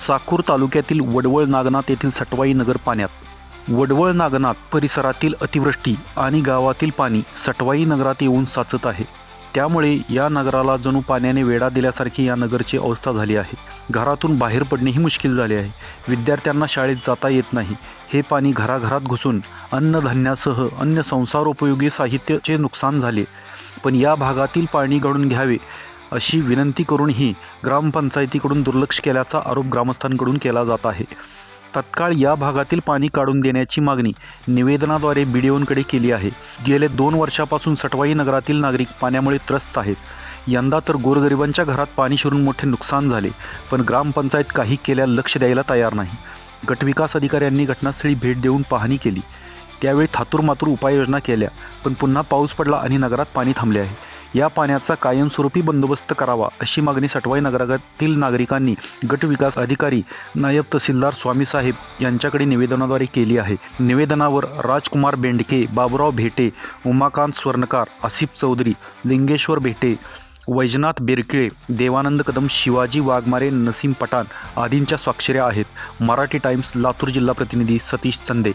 चाकूर तालुक्यातील वडवळ नागनाथ येथील सटवाई नगर पाण्यात. वडवळ नागनाथ परिसरातील अतिवृष्टी आणि गावातील पाणी सटवाई नगरात येऊन साचत आहे. त्यामुळे या नगराला जणू पाण्याने वेढा दिल्यासारखी या नगरची अवस्था झाली आहे. घरातून बाहेर पडणेही मुश्किल झाले आहे. विद्यार्थ्यांना शाळेत जाता येत नाही. हे पाणी घराघरात घुसून अन्नधान्यासह अन्य संसारोपयोगी साहित्याचे नुकसान झाले. पण या भागातील पाणी घडून घ्यावे अशी विनंती करूनही ग्रामपंचायतीकडून दुर्लक्ष केल्याचा आरोप ग्रामस्थांकडून केला जात आहे. तत्काळ या भागातील पाणी काढून देण्याची मागणी निवेदनाद्वारे बी बीडीओंकडे केली आहे. गेले दोन वर्षापासून सटवाई नगरातील नागरिक पाण्यामुळे त्रस्त आहेत. यंदा तर गोरगरिबांच्या घरात पाणी शिरून मोठे नुकसान झाले पण ग्रामपंचायत काही केल्या लक्ष द्यायला तयार नाही. गटविकास अधिकाऱ्यांनी घटनास्थळी भेट देऊन पाहणी केली. त्यावेळी थातूरमातूर उपाययोजना केल्या पण पुन्हा पाऊस पडला आणि नगरात पाणी थांबले आहे. या पाण्याचा कायमस्वरूपी बंदोबस्त करावा अशी मागणी सटवाई नगरातील नागरिकांनी गटविकास अधिकारी नायब तहसीलदार स्वामीसाहेब यांच्याकडे निवेदनाद्वारे केली आहे. निवेदनावर राजकुमार बेंडके बाबुराव भेटे उमाकांत स्वर्णकार आसिफ चौधरी लिंगेश्वर भेटे वैजनाथ बेरकिळे देवानंद कदम शिवाजी वाघमारे नसीम पठाण आदींच्या स्वाक्षऱ्या आहेत. मराठी टाइम्स लातूर जिल्हा प्रतिनिधी सतीश चंदे.